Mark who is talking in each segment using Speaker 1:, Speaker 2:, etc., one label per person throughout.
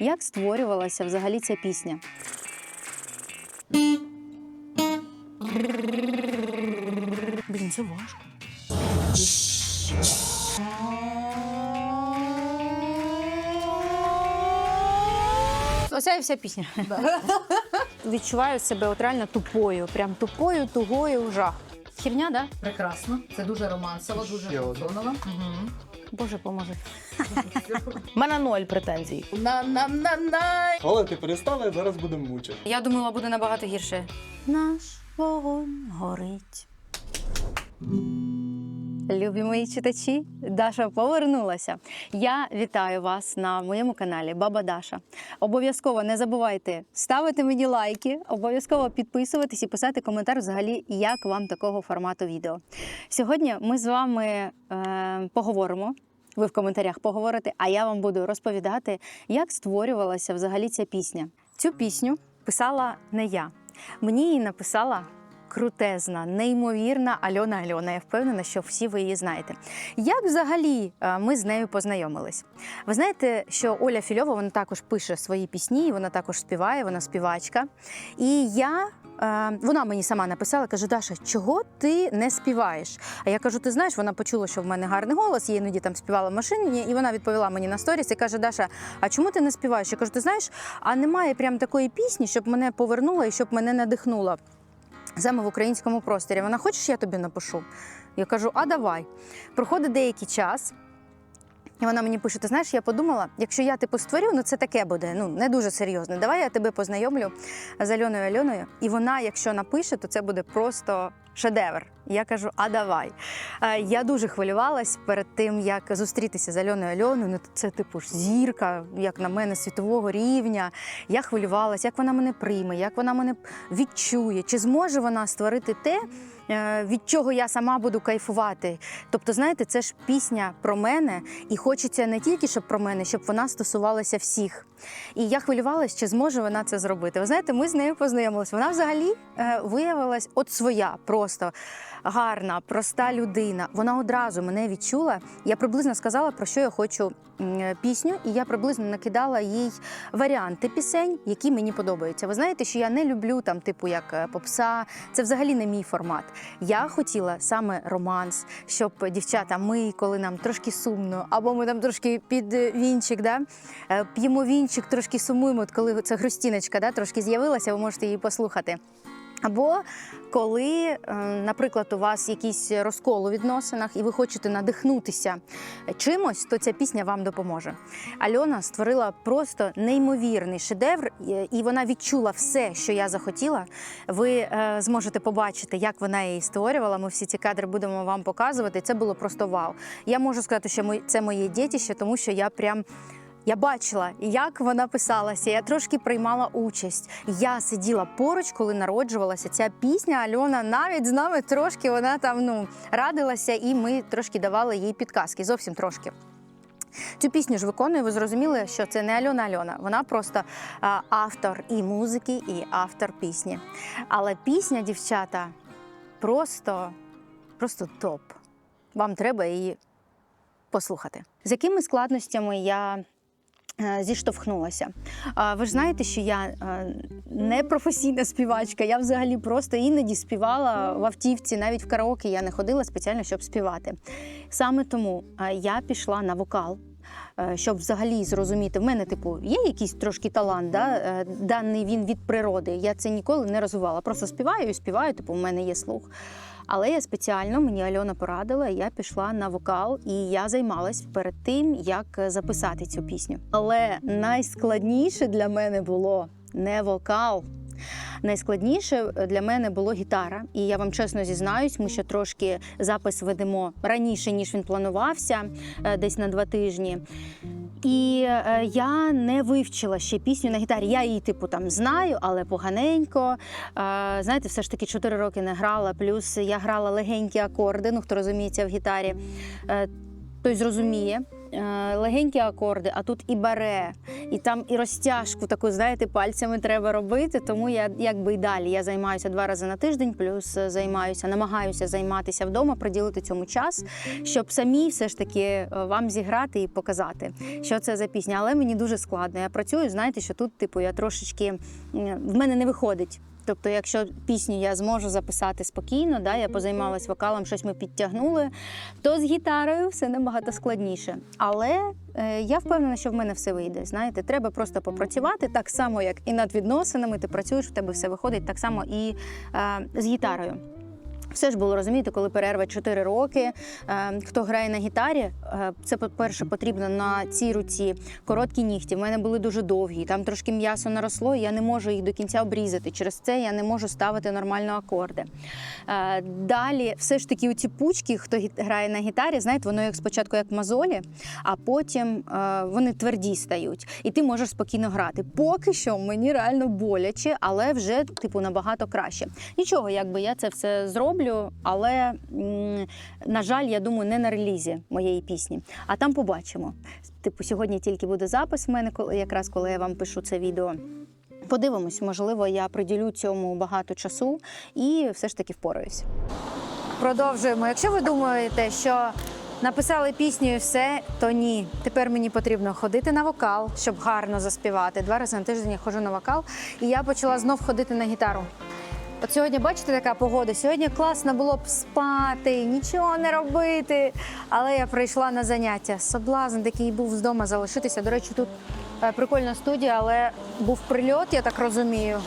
Speaker 1: Як створювалася взагалі ця пісня? Блін, це важко. Оця і вся пісня. Відчуваю себе от реально тупою, прям тупою, тугою, жах. Херня, да?
Speaker 2: Прекрасно. Це дуже романсово, дуже
Speaker 3: Ще одна.
Speaker 2: фасоново.
Speaker 1: Боже, поможи.
Speaker 4: У мене ноль претензій.
Speaker 2: на на на на
Speaker 3: Але ти перестала, зараз будемо мучити.
Speaker 1: Я думала, буде набагато гірше. Наш вогонь горить. Любі мої читачі, Даша повернулася. Я вітаю вас на моєму каналі Баба Даша. Обов'язково не забувайте ставити мені лайки, обов'язково підписуватись і писати коментар взагалі, як вам такого формату відео. Сьогодні ми з вами е, поговоримо. Ви в коментарях поговорите, а я вам буду розповідати, як створювалася взагалі ця пісня. Цю пісню писала не я. Мені її написала крутезна, неймовірна Альона Альона. Я впевнена, що всі ви її знаєте. Як взагалі е, ми з нею познайомились? Ви знаєте, що Оля Фільова вона також пише свої пісні, вона також співає, вона співачка. І я. Е, Вона мені сама написала, каже: Даша, чого ти не співаєш? А я кажу: ти знаєш, вона почула, що в мене гарний голос, я іноді там співала в машині, і вона відповіла мені на сторіс і каже: Даша, а чому ти не співаєш? Я кажу, ти знаєш, а немає прям такої пісні, щоб мене повернула і щоб мене надихнула саме в українському просторі. Вона хочеш, я тобі напишу? Я кажу, а давай. Проходить деякий час. І вона мені пише: ти знаєш, я подумала, якщо я типу створю, ну це таке буде, ну не дуже серйозно. Давай я тебе познайомлю з Альоною Альоною. І вона, якщо напише, то це буде просто шедевр. Я кажу, а давай. Е, Я дуже хвилювалась перед тим, як зустрітися з Альоною Альоною. Ну, це типу ж зірка, як на мене, світового рівня. Я хвилювалася, як вона мене прийме, як вона мене відчує, чи зможе вона створити те, від чого я сама буду кайфувати. Тобто, знаєте, це ж пісня про мене, і хочеться не тільки щоб про мене, щоб вона стосувалася всіх. І я хвилювалася, чи зможе вона це зробити. Ви знаєте, ми з нею познайомилися. Вона взагалі е, виявилась от своя, просто гарна, проста людина. Вона одразу мене відчула. Я приблизно сказала, про що я хочу е, пісню, і я приблизно накидала їй варіанти пісень, які мені подобаються. Ви знаєте, що я не люблю там, типу, як е, попса. Це взагалі не мій формат. Я хотіла саме романс, щоб дівчата, ми, коли нам трошки сумно, або ми там трошки під е, вінчик, да, е, п'ємо вінчик, трошки сумуємо, от коли ця грустіночка да, трошки з'явилася, ви можете її послухати. Або коли, е, наприклад, у вас якийсь розкол у відносинах, і ви хочете надихнутися чимось, то ця пісня вам допоможе. Альона створила просто неймовірний шедевр, і вона відчула все, що я захотіла. Ви е, зможете побачити, як вона її створювала. Ми всі ці кадри будемо вам показувати. Це було просто вау. Я можу сказати, що це моє дітище, тому що я прям. Я бачила, як вона писалася. Я трошки приймала участь. Я сиділа поруч, коли народжувалася ця пісня. Альона навіть з нами трошки вона там ну радилася, і ми трошки давали їй підказки. Зовсім трошки. Цю пісню ж виконує, ви зрозуміли, що це не Альона Альона. Вона просто автор і музики, і автор пісні. Але пісня, дівчата, просто, просто топ. Вам треба її послухати. З якими складностями я зіштовхнулася? Ви ж знаєте, що я е, не професійна співачка. Я взагалі просто іноді співала в автівці, навіть в караоке я не ходила спеціально, щоб співати. Саме тому е, я пішла на вокал. е, Щоб взагалі зрозуміти, в мене типу є якийсь трошки талант, да? е, даний він від природи. Я це ніколи не розвивала. Просто співаю і співаю, типу, в мене є слух. Але я спеціально мені Альона порадила, я пішла на вокал і я займалась перед тим, як е, записати цю пісню. Але найскладніше для мене було не вокал. Найскладніше е, для мене було гітара, і я вам чесно зізнаюсь, ми ще трошки запис ведемо раніше, ніж він планувався, е, десь на два тижні. І е, я не вивчила ще пісню на гітарі. Я її, типу, там знаю, але поганенько. Е, знаєте, все ж таки 4 роки не грала. Плюс я грала легенькі акорди. Ну хто розуміється в гітарі, е, той зрозуміє. Е, легенькі акорди, а тут і баре, і там і розтяжку таку, знаєте, пальцями треба робити. Тому я якби і далі. Я займаюся два рази на тиждень, плюс е, займаюся, намагаюся займатися вдома, приділити цьому час, щоб самі все ж таки е, вам зіграти і показати, що це за пісня. Але мені дуже складно. Я працюю, знаєте, що тут, типу, я трошечки в мене не виходить. Тобто, якщо пісню я зможу записати спокійно, да, я позаймалась вокалом, щось ми підтягнули, то з гітарою все набагато складніше. Але е, я впевнена, що в мене все вийде. Знаєте, треба просто попрацювати так само, як і над відносинами. Ти працюєш, в тебе все виходить, так само і е, з гітарою. Все ж було розумієте, коли перерва 4 роки. Е, хто грає на гітарі, е, це по-перше, потрібно на цій руці короткі нігті. В мене були дуже довгі. Там трошки м'ясо наросло, і я не можу їх до кінця обрізати. Через це я не можу ставити нормально акорди. Е, далі, все ж таки, у ці пучки, хто грає на гітарі, знаєте, воно як спочатку як мозолі, а потім вони тверді стають, і ти можеш спокійно грати. Поки що мені реально боляче, але вже типу набагато краще. Нічого, якби я це все зроблю, але на жаль, я думаю, не на релізі моєї пісні. А там побачимо. Типу, сьогодні тільки буде запис в мене, якраз коли я вам пишу це відео. Подивимось, можливо, я приділю цьому багато часу і все ж таки впораюсь. Продовжуємо. Якщо ви думаєте, що написали пісню і все, то ні. Тепер мені потрібно ходити на вокал, щоб гарно заспівати. Два рази на тиждень я ходжу на вокал, і я почала знов ходити на гітару. От сьогодні, бачите, така погода. Сьогодні класно було б спати, нічого не робити. Але я прийшла на заняття. Соблазн, такий був з дому залишитися. До речі, тут е, прикольна студія, але був прильот, я так розумію.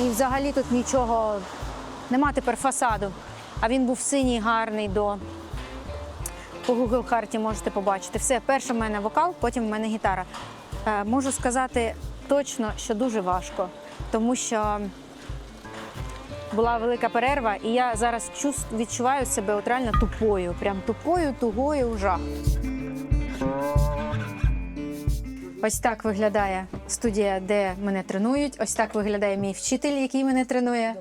Speaker 1: І взагалі тут нічого нема тепер фасаду. А він був синій, гарний до. По Google карті можете побачити. Все, перше в мене вокал, потім в мене гітара. Е, можу сказати точно, що дуже важко, тому що була велика перерва, і я зараз відчуваю себе от реально тупою. Прям тупою, тугою жах. Ось так виглядає студія, де мене тренують. Ось так виглядає мій вчитель, який мене тренує.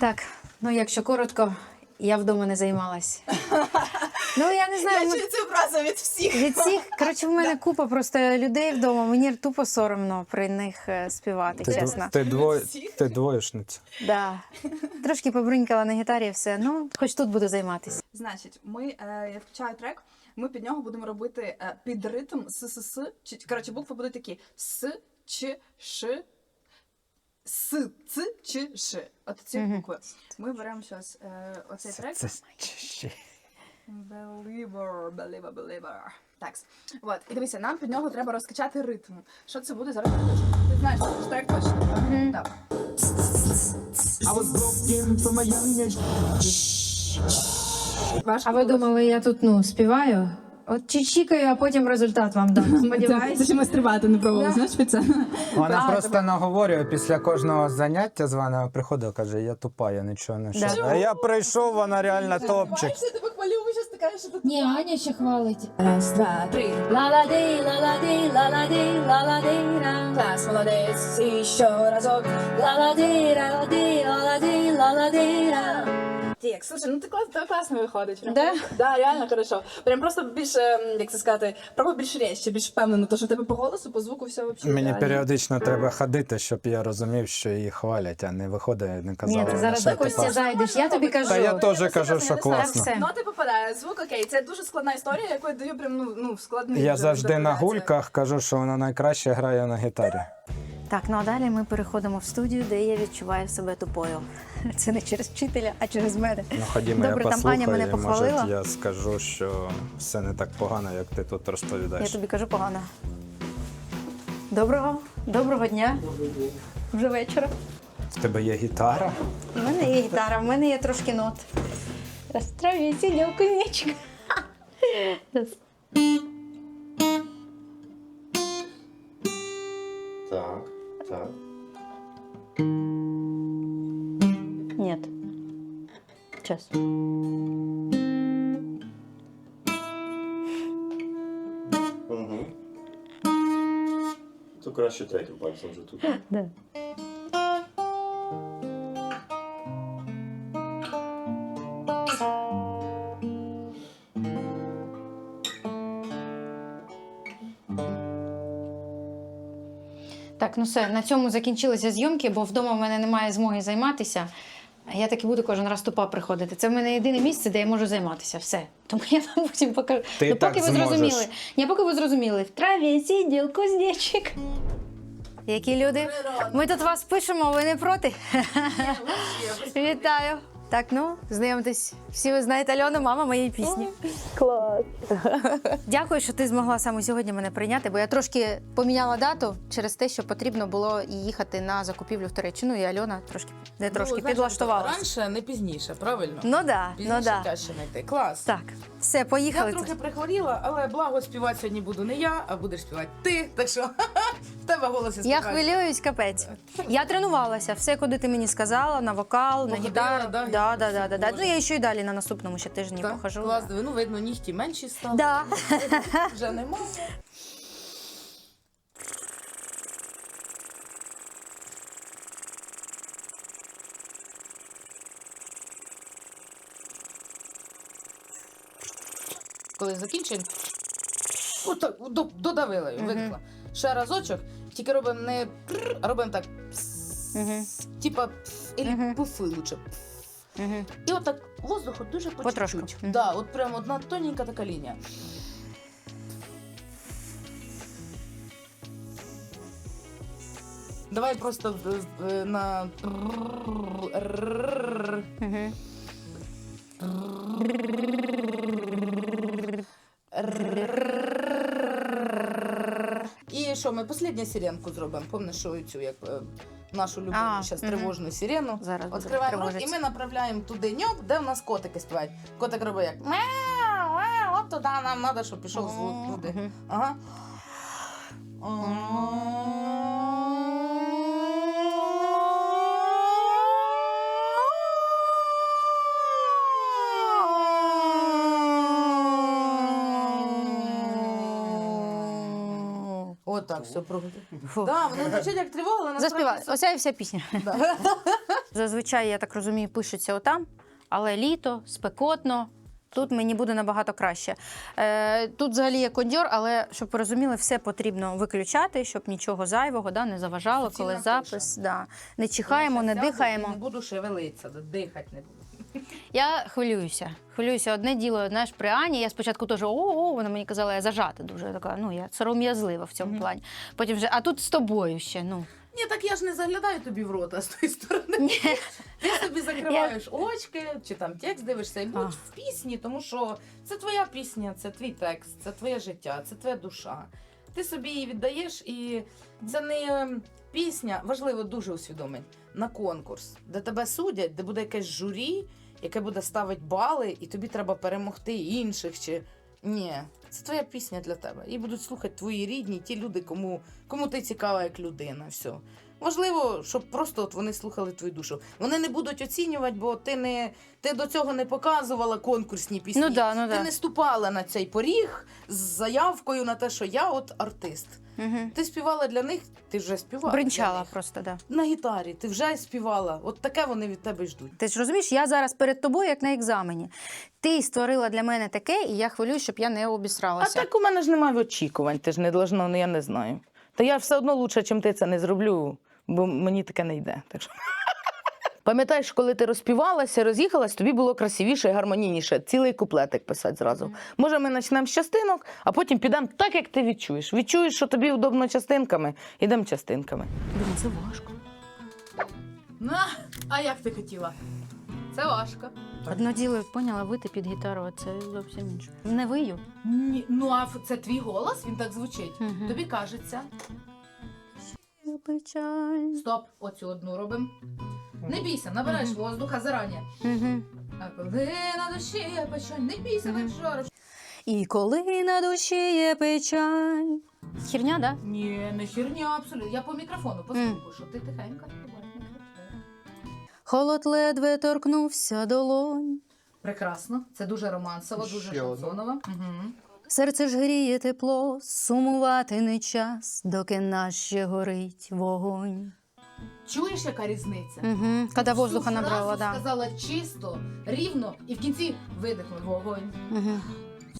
Speaker 1: Так, ну якщо коротко, я вдома не займалась. Ну я не знаю. ну,
Speaker 5: цю фразу від всіх.
Speaker 1: від всіх, коротше, в мене купа просто людей вдома. Мені тупо соромно при них е, співати,
Speaker 3: Ти,
Speaker 1: чесно.
Speaker 3: ти, двоє, ти двоєшниця.
Speaker 1: Да. Трошки побрунькала на гітарі, і все. Ну, хоч тут буду займатися.
Speaker 5: Значить, ми е, я включаю трек. Ми під нього будемо робити е, під ритм с с с чи коротше букви будуть такі с ч ш с ц чи ш. От ці букви. Ми беремо зараз е, оцей трек. Believer, believer, believer. Так. От, і дивися, нам під нього треба розкачати ритм. Що це буде зараз? Ти знаєш, що трек точно. Так. Важко
Speaker 1: А ви
Speaker 5: було?
Speaker 1: думали, я тут ну співаю? От чікаю, а потім результат вам дам.
Speaker 5: Це
Speaker 1: Сподіваюсь.
Speaker 5: ще ми стрибати не пробували, знаєш під це?
Speaker 3: Вона
Speaker 1: А,
Speaker 3: просто наговорює після кожного заняття з вами приходить, каже, я тупа, я нічого не
Speaker 1: Да.
Speaker 3: А я прийшов, вона реально топчик.
Speaker 5: я тебе хвалю, зараз ти кажеш, що ти
Speaker 1: Ні, Аня ще хвалить.
Speaker 5: Раз, два, три.
Speaker 1: Ла-ла-ди, ла-ла-ди, ла-ла-ди, ла-ла-ди, ра.
Speaker 5: Клас, молодець, і ще разок.
Speaker 1: Ла-ла-ди, ла-ла-ди, ла-ла-ди, ла-ла-ди, ра.
Speaker 5: Так, слушай, ну ти клас, класно виходить. Прям.
Speaker 1: Да?
Speaker 5: Да, реально хорошо. Прям просто більше, як це сказати, пробуй більш речі, більш впевнено, то що в тебе по голосу, по звуку все взагалі.
Speaker 3: Мені
Speaker 5: реально.
Speaker 3: періодично треба ходити, щоб я розумів, що її хвалять, а не виходить, не казала.
Speaker 1: Ні, ти зараз до Кості зайдеш, я тобі кажу.
Speaker 3: Та я теж
Speaker 5: Ну,
Speaker 3: кажу, що класно.
Speaker 1: знаю.
Speaker 5: Ноти попадає, звук окей. Це дуже складна історія, яку я даю прям ну, ну складний.
Speaker 3: Я
Speaker 5: дуже
Speaker 3: завжди на гульках кажу, що вона найкраще грає на гітарі.
Speaker 1: Так, ну а далі ми переходимо в студію, де я відчуваю себе тупою. Це не через вчителя, а через мене.
Speaker 3: Ну ходімо,
Speaker 1: Добре,
Speaker 3: я
Speaker 1: там Аня мене
Speaker 3: і, може я скажу, що все не так погано, як ти тут розповідаєш.
Speaker 1: Я тобі кажу погано. Доброго, доброго дня. Вже вечора.
Speaker 3: В тебе є гітара?
Speaker 1: У мене є гітара, в мене є трошки нот. Розстроюю сидів кузнечик.
Speaker 6: Так, так.
Speaker 1: Нет. Сейчас.
Speaker 6: Угу. То краще третім пальцем вже тут.
Speaker 1: Да. Ну все, на цьому закінчилися зйомки, бо вдома в мене немає змоги займатися. Я так і буду кожен раз тупа приходити. Це в мене єдине місце, де я можу займатися. Все. Тому я вам потім покажу.
Speaker 3: Ти
Speaker 1: ну,
Speaker 3: і так
Speaker 1: поки ви зрозуміли. Я поки ви зрозуміли. В траві сидів кузнечик. Які люди? Ми тут вас пишемо, ви не проти? Вітаю. Так, ну, знайомтесь. Всі ви знаєте Альону, мама моєї пісні.
Speaker 4: Клас.
Speaker 1: Дякую, що ти змогла саме сьогодні мене прийняти, бо я трошки поміняла дату через те, що потрібно було їхати на закупівлю в Туреччину, і Альона трошки не трошки
Speaker 4: Ну,
Speaker 1: підлаштувалася.
Speaker 4: Раніше, не пізніше, правильно?
Speaker 1: Ну да,
Speaker 4: Пізніше
Speaker 1: ну да.
Speaker 4: тяжче знайти. Клас.
Speaker 1: Так, все,
Speaker 4: Я трохи прихворіла, але благо співати сьогодні буду не я, а будеш співати ти. Так що в тебе голос
Speaker 1: Я
Speaker 4: співає.
Speaker 1: хвилююсь, капець. Я тренувалася, все, куди ти мені сказала, на вокал, на
Speaker 4: Походила,
Speaker 1: гітару.
Speaker 4: да?
Speaker 1: Да, да, да, да, да. Ну я ще й далі на наступному ще тижні
Speaker 4: Так,
Speaker 1: похожу.
Speaker 4: Клас, диви, ну видно, нігті менші стали.
Speaker 1: Да.
Speaker 4: Вже нема. Коли закінчимо, отак, до- додавила її,
Speaker 1: Мгм.
Speaker 4: виклала. Ще разочок, тільки робимо не пррр, а робимо так.
Speaker 1: Мгм.
Speaker 4: Типа, і
Speaker 1: Мгм.
Speaker 4: пуфи лучше.
Speaker 1: Мгм.
Speaker 4: І отак воздуху дуже по
Speaker 1: Потрошку.
Speaker 4: чуть-чуть.
Speaker 1: Мгм.
Speaker 4: Да, от прямо одна тоненька така лінія. Давай просто е, е, на
Speaker 1: Мгм.
Speaker 4: І що, ми останню сиренку зробимо. Пам'ятаєш, що цю як нашу любиму зараз тривожну сирену.
Speaker 1: Зараз
Speaker 4: Відкриваємо рот і ми направляємо туди ньок, де в нас котики співають. Котик робить як мяу, мяу, от туди нам треба, щоб пішов звук туди. Ага. От так, все.
Speaker 1: Фу.
Speaker 4: Так, воно звучить як тривога, але
Speaker 1: Заспівай.
Speaker 4: насправді
Speaker 1: Оця і вся пісня.
Speaker 4: Да.
Speaker 1: Зазвичай, я так розумію, пишеться отам, але літо, спекотно. Тут мені буде набагато краще. Е, тут взагалі є кондьор, але щоб ви розуміли, все потрібно виключати, щоб нічого зайвого да, не заважало,
Speaker 4: Суцільна
Speaker 1: коли запис. Да. Не чихаємо, не дихаємо.
Speaker 4: Не буду шевелитися, дихати не буду.
Speaker 1: Я хвилююся. Хвилююся одне діло, знаєш, при Ані. Я спочатку теж о-о, вона мені казала, я зажата дуже. Я така, ну я сором'язлива в цьому плані. Потім вже, а тут з тобою ще. Ну
Speaker 4: Ні, так я ж не заглядаю тобі в рота з тої сторони. Ти собі закриваєш очки, чи там текст дивишся і будь в пісні, тому що це твоя пісня, це твій текст, це твоє життя, це твоя душа. Ти собі її віддаєш, і це не ем, пісня, важливо дуже усвідомити, на конкурс, де тебе судять, де буде якесь журі, яке буде ставити бали, і тобі треба перемогти інших. чи... Ні, це твоя пісня для тебе. І будуть слухати твої рідні, ті люди, кому, кому ти цікава як людина. Все. Важливо, щоб просто от вони слухали твою душу. Вони не будуть оцінювати, бо ти не ти до цього не показувала конкурсні пісні.
Speaker 1: Ну да, ну
Speaker 4: ти
Speaker 1: да.
Speaker 4: не ступала на цей поріг з заявкою на те, що я от артист.
Speaker 1: угу.
Speaker 4: Ти співала для них, ти вже співала. для
Speaker 1: бринчала
Speaker 4: них.
Speaker 1: просто, да.
Speaker 4: на гітарі, ти вже співала. От таке вони від тебе ждуть.
Speaker 1: Ти ж розумієш, я зараз перед тобою, як на екзамені. Ти створила для мене таке, і я хвилююсь, щоб я не
Speaker 4: А
Speaker 1: обісралася.
Speaker 4: так у мене ж немає очікувань, ти ж не должна, ну я не знаю. Та я все одно лучше, чим ти це не зроблю, бо мені таке не йде. Так що... Пам'ятаєш, коли ти розпівалася, роз'їхалась, тобі було красивіше і гармонійніше. Цілий куплетик писати зразу. Може, ми почнемо з частинок, а потім підемо так, як ти відчуєш. Відчуєш, що тобі удобно частинками, ідемо частинками.
Speaker 1: Блін, це важко.
Speaker 2: На, а як ти хотіла? Це важко.
Speaker 1: Одно діло, поняла, вити під гітару, а це зовсім інше. Не вию.
Speaker 2: Ні, ну а це твій голос, він так звучить.
Speaker 1: Мгм.
Speaker 2: Тобі кажеться.
Speaker 1: Печаль.
Speaker 2: Стоп, оцю одну робимо. Не бійся, набираєш воздуха зарані.
Speaker 1: Угу.
Speaker 2: А коли на душі є печаль, не бійся,
Speaker 1: Мгм.
Speaker 2: так жариш.
Speaker 1: І коли на душі є печаль. Хірня, да?
Speaker 2: Ні, не херня, абсолютно. Я по мікрофону послухаю, що ти тихенько не кричи.
Speaker 1: Холод ледве торкнувся долонь.
Speaker 2: Прекрасно, це дуже романсово, дуже
Speaker 3: Ще
Speaker 2: шансоново. Угу.
Speaker 1: Серце ж гріє тепло, сумувати не час, доки наш ще горить вогонь.
Speaker 2: Чуєш, яка різниця?
Speaker 1: Угу. Коли воздуха
Speaker 2: фразу
Speaker 1: набрала, да.
Speaker 2: сказала чисто, рівно, і в кінці видихнув вогонь.
Speaker 1: Угу.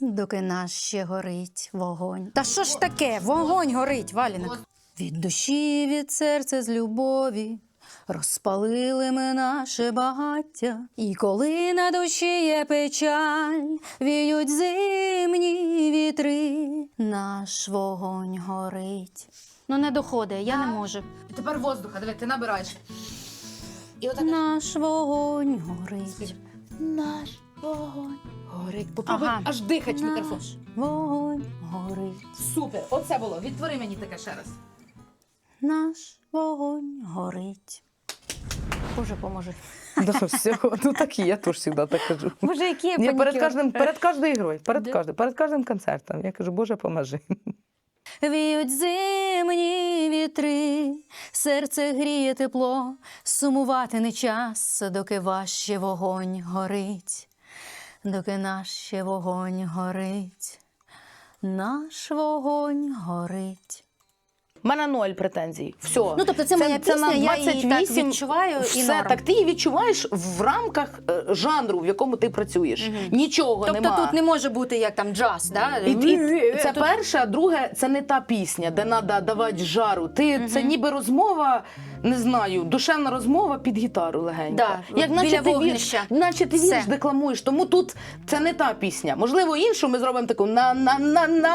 Speaker 1: Доки наш ще горить вогонь. Та що ж таке? Вогонь горить, Валіна. Від душі, від серця з любові. Розпалили ми наше багаття, і коли на душі є печаль, віють зимні вітри, наш вогонь горить. Ну не доходить, я не можу.
Speaker 2: І тепер воздуха, диви, ти набираєш. І отак.
Speaker 1: Наш вогонь горить.
Speaker 2: Наш вогонь горить. Попробуй
Speaker 1: Ага.
Speaker 2: аж дихать в мікрофон.
Speaker 1: Вогонь горить.
Speaker 2: Супер, оце було. Відтвори мені таке ще раз.
Speaker 1: Наш вогонь горить. Боже, поможи.
Speaker 4: Да, все, ну так і я теж завжди так кажу.
Speaker 1: Боже, які я
Speaker 4: Я перед кожним, перед кожною грою, перед
Speaker 1: Да.
Speaker 4: кожним, перед кожним концертом. Я кажу, Боже, поможи.
Speaker 1: Віють зимні вітри, серце гріє тепло, сумувати не час, доки ваш ще вогонь горить, доки наш ще вогонь горить, наш вогонь горить.
Speaker 4: Мене ноль претензій. Все.
Speaker 1: Ну, тобто це моя пісня,
Speaker 4: на
Speaker 1: я її так відчуваю і
Speaker 4: Все,
Speaker 1: норм.
Speaker 4: так ти її відчуваєш в рамках е, жанру, в якому ти працюєш. Нічого
Speaker 1: Тобто
Speaker 4: нема.
Speaker 1: тут не може бути як там джаз, да?
Speaker 4: І, і, це перше, а друге, це не та пісня, де треба давати жару. Ти це ніби розмова, не знаю, душевна розмова під гітару легенько.
Speaker 1: Да,
Speaker 4: Як
Speaker 1: біля
Speaker 4: наче ти вірш, наче ти
Speaker 1: Все.
Speaker 4: вірш декламуєш. Тому тут це не та пісня. Можливо, іншу ми зробимо таку на на на на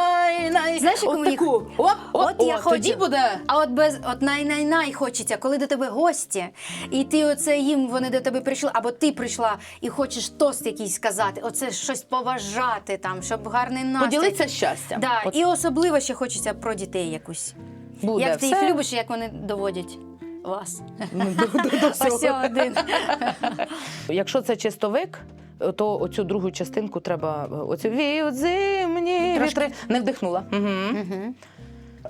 Speaker 4: на
Speaker 1: Знаєш, яку
Speaker 4: от
Speaker 1: мені-
Speaker 4: таку. Оп, оп,
Speaker 1: От
Speaker 4: о,
Speaker 1: я
Speaker 4: тоді
Speaker 1: хочу.
Speaker 4: буде.
Speaker 1: А от без от най-най-най хочеться, коли до тебе гості, і ти оце їм вони до тебе прийшли, або ти прийшла і хочеш тост якийсь сказати, оце щось поважати там, щоб гарний настрій.
Speaker 4: Поділитися щастям.
Speaker 1: Да,
Speaker 4: От
Speaker 1: і особливо ще хочеться про дітей якусь.
Speaker 4: буде
Speaker 1: як ти
Speaker 4: все.
Speaker 1: їх любиш, і як вони доводять вас.
Speaker 4: Ну.
Speaker 1: Ось один.
Speaker 4: Якщо це чистовик, то оцю другу частинку треба оцю віють зимні вітри. Не вдихнула. Угу.
Speaker 1: Мгм.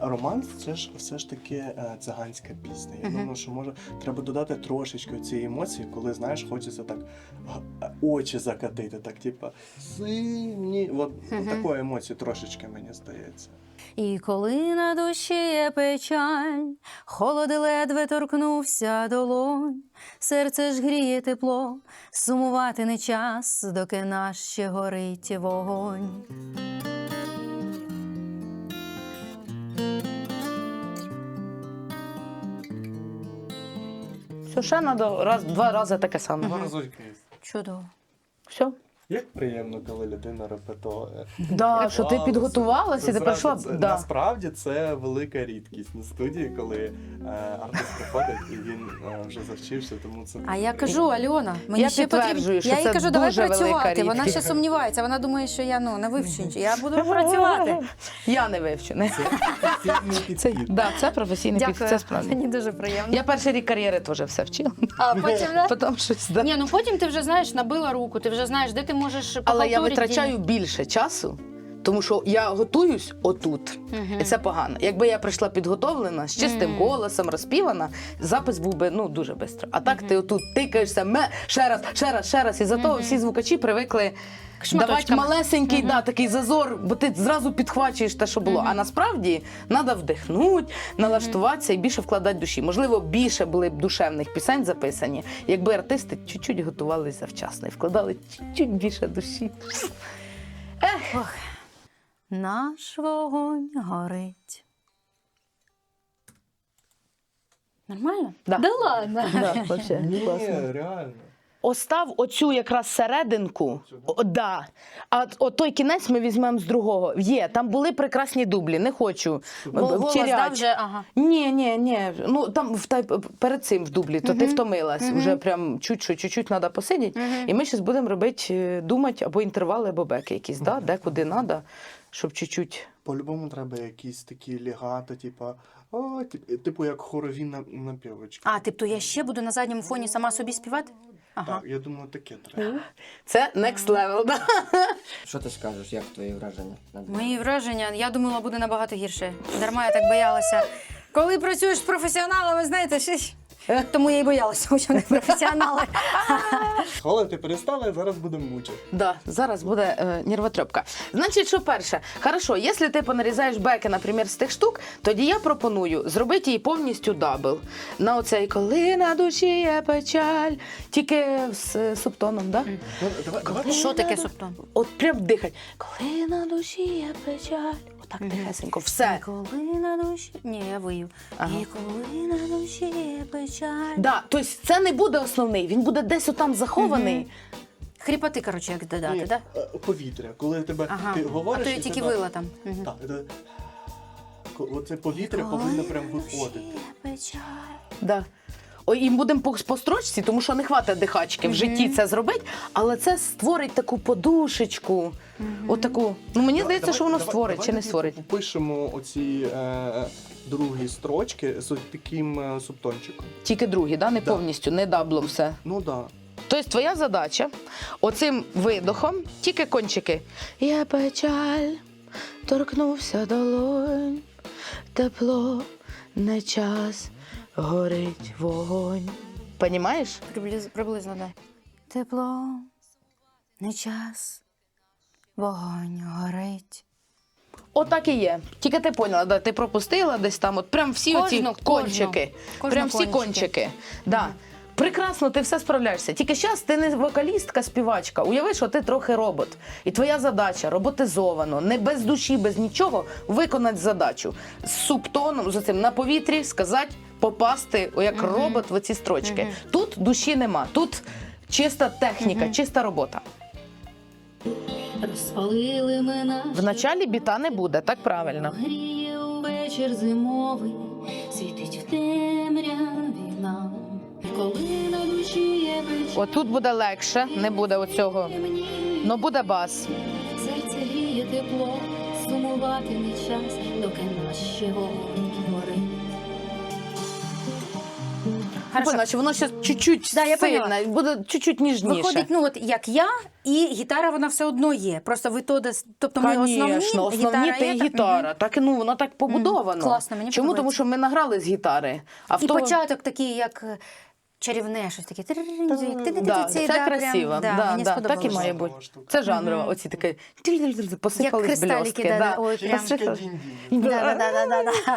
Speaker 7: Романс це ж все ж таки е, циганська пісня. Я думаю, що може треба додати трошечки цієї емоції, коли знаєш, хочеться так е, очі закатити, так типа зимні. От, от такої емоції трошечки мені здається.
Speaker 1: І коли на душі є печаль, холод ледве торкнувся долонь, серце ж гріє тепло, сумувати не час, доки наш ще горить вогонь.
Speaker 4: Все, ще треба раз, два рази таке саме.
Speaker 7: разочки.
Speaker 1: Чудово.
Speaker 4: Все.
Speaker 7: Як приємно, коли людина репетує.
Speaker 4: Да, що ти підготувалася, і ти прийшла. Да.
Speaker 7: Насправді це велика рідкість на студії, коли е, артист приходить і він е, вже завчився, тому це
Speaker 1: А я кажу, Альона, мені
Speaker 4: Я
Speaker 1: ще
Speaker 4: підтверджую,
Speaker 1: потрібно.
Speaker 4: що
Speaker 1: Я їй
Speaker 4: це
Speaker 1: кажу, давай
Speaker 4: дуже велика
Speaker 1: працювати. Вона ще
Speaker 4: рідкість.
Speaker 1: сумнівається. Вона думає, що я ну не вивчу. нічого. Я буду працювати.
Speaker 4: Я не вивчена.
Speaker 7: професійний
Speaker 4: Це,
Speaker 7: підхід.
Speaker 4: да, це професійний підхід,
Speaker 1: Дякую.
Speaker 4: це справді.
Speaker 1: Мені дуже приємно.
Speaker 4: Я перший рік кар'єри теж все вчила.
Speaker 1: А потім да?
Speaker 4: Потім щось. Да.
Speaker 1: Ні, ну потім ти вже знаєш, набила руку, ти вже знаєш, де ти можеш
Speaker 4: Але я витрачаю більше часу, тому що я готуюсь отут.
Speaker 1: Мгм.
Speaker 4: І це погано. Якби я прийшла підготовлена, з чистим
Speaker 1: Мгм.
Speaker 4: голосом, розпівана, запис був би ну дуже швидко. А так ти отут тикаєшся ме, ще раз, ще раз, ще раз. І за того
Speaker 1: Мгм.
Speaker 4: всі звукачі привикли давати малесенький да, такий зазор, бо ти зразу підхвачуєш те, що було.
Speaker 1: Мгм.
Speaker 4: А насправді треба вдихнути, налаштуватися і більше вкладати душі. Можливо, більше були б душевних пісень записані, якби артисти чуть-чуть готувалися завчасно і вкладали чуть-чуть більше душі.
Speaker 1: Наш вогонь горить. Нормально?
Speaker 4: Да.
Speaker 1: Да ладно.
Speaker 4: Да, вообще,
Speaker 7: Ні, реально.
Speaker 4: Остав оцю якраз серединку. О, да. А от той кінець ми візьмемо з другого. Є, там були прекрасні дублі, не хочу
Speaker 1: Гол- Голос дав вже, ага.
Speaker 4: Ні, ні, ні. Ну там в та- перед цим в дублі, то ти втомилась. Уже прям чуть-чуть, чуть-чуть треба посидіти. І ми зараз будемо робити, е, думати або інтервали, або беки якісь, да? де куди треба, щоб чуть-чуть.
Speaker 7: По-любому треба якісь такі легато, типа, о, тип- типу як хорові на- напівочки.
Speaker 1: А, тобто я ще буду на задньому фоні сама собі співати? Ага.
Speaker 7: Так, я думаю, таке треба.
Speaker 4: Це next level. Да?
Speaker 8: Що ти скажеш, як твої враження?
Speaker 1: Мої враження, я думала, буде набагато гірше. Дарма я так боялася. Коли працюєш з професіоналами, знаєте, ще... ж- тому я і боялася, що вони професіонали.
Speaker 7: Холодити перестали, зараз будемо мучити.
Speaker 4: Да, зараз буде е, нервотрепка. Значить, що перше, хорошо, якщо ти понарізаєш беки, наприклад, з тих штук, тоді я пропоную зробити її повністю дабл. На оцей коли на душі є печаль, тільки з е, субтоном, да?
Speaker 7: Ну, давай, давай
Speaker 1: Що таке субтон?
Speaker 4: От прям дихать. Коли на душі є печаль. Отак
Speaker 1: Мгм.
Speaker 4: тихесенько. Все.
Speaker 1: І коли на душі. Ні, я вию.
Speaker 4: Ага.
Speaker 1: І коли на душі печаль.
Speaker 4: Да, тобто це не буде основний, він буде десь отам захований.
Speaker 1: Мгм. Хріпоти, коротше, як додати, так?
Speaker 7: е, повітря. Коли тебе
Speaker 1: Ага.
Speaker 7: ти
Speaker 1: А
Speaker 7: говориш,
Speaker 1: то я тільки
Speaker 7: тебе-
Speaker 1: вила там. Мгм.
Speaker 7: Так, це... ко- Оце повітря повинно прям виходити.
Speaker 1: Печаль.
Speaker 4: Да. І будемо по, по строчці, тому що не хватить дихачки в житті це зробити, але це створить таку подушечку. Отаку. Ну мені здається, що воно створить чи не створить.
Speaker 7: Пишемо оці е, другі строчки з таким е, субтончиком.
Speaker 4: Тільки другі, да? не
Speaker 7: Да.
Speaker 4: повністю, не даблом все.
Speaker 7: Ну так. Да.
Speaker 4: Тобто твоя задача оцим видохом, тільки кончики. Я печаль, торкнувся долонь, тепло, не час, горить вогонь. Понімаєш?
Speaker 1: Приблизно, приблизно, да. Тепло, не час, вогонь горить.
Speaker 4: Отак і є. Тільки ти поняла, да, ти пропустила десь там, от прям всі оці
Speaker 1: Кожну,
Speaker 4: кончики.
Speaker 1: кожну
Speaker 4: прям всі
Speaker 1: кончики.
Speaker 4: кончики. Да. Прекрасно, ти все справляєшся. Тільки зараз ти не вокалістка, співачка. Уяви, що ти трохи робот. І твоя задача роботизовано, не без душі, без нічого, виконати задачу. З субтоном, з цим на повітрі сказати, попасти о, як
Speaker 1: Мгм.
Speaker 4: робот в оці строчки.
Speaker 1: Мгм.
Speaker 4: Тут душі нема, тут чиста техніка,
Speaker 1: Мгм.
Speaker 4: чиста робота.
Speaker 9: Розпалили наш
Speaker 4: В началі біта не буде, так правильно.
Speaker 9: гріє увечір зимовий, світить в темряві нам. І коли на душі є печаль,
Speaker 4: От буде легше, не буде оцього. Ну буде бас.
Speaker 9: серце гріє тепло, сумувати не час, доки наш ще вогонь горить.
Speaker 1: Хорошо.
Speaker 4: Наче воно ще чуть-чуть
Speaker 1: Да, я
Speaker 4: сильне,
Speaker 1: поняла.
Speaker 4: буде чуть-чуть ніжніше.
Speaker 1: Виходить, ну от як я, і гітара вона все одно є. Просто ви то десь, тобто ми основні,
Speaker 4: Конечно, основні
Speaker 1: гітара
Speaker 4: та
Speaker 1: є,
Speaker 4: й
Speaker 1: так?
Speaker 4: гітара. Так, ну, воно так побудовано.
Speaker 1: Класно, мені
Speaker 4: Чому? Тому що ми награли з гітари. А в
Speaker 1: І
Speaker 4: того-
Speaker 1: початок такий, як е, чарівне, щось таке.
Speaker 4: Це красиво. Так і має бути. Це жанрово. Оці таке посипались
Speaker 1: да.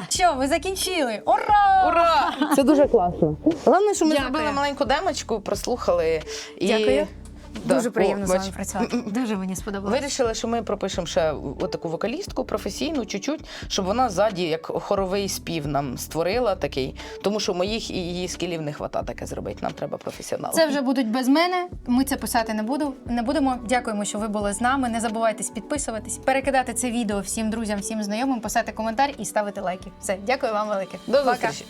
Speaker 1: Що, ви закінчили? Ура!
Speaker 4: Ура! Це дуже класно. Головне, що ми зробили маленьку демочку, прослухали.
Speaker 1: Дякую.
Speaker 4: Да.
Speaker 1: Дуже приємно
Speaker 4: О,
Speaker 1: з вами
Speaker 4: бач.
Speaker 1: працювати. Дуже мені сподобалося.
Speaker 4: Вирішили, що ми пропишемо ще отаку вокалістку професійну, чуть-чуть, щоб вона ззаді, як хоровий спів, нам створила такий. Тому що моїх і її скілів не хвата таке зробити. Нам треба професіонал.
Speaker 1: Це вже будуть без мене. Ми це писати не буду. Не будемо. Дякуємо, що ви були з нами. Не забувайте підписуватись, перекидати це відео всім друзям, всім знайомим, писати коментар і ставити лайки. Все, дякую вам велике.
Speaker 4: До
Speaker 1: Пока.
Speaker 4: зустрічі.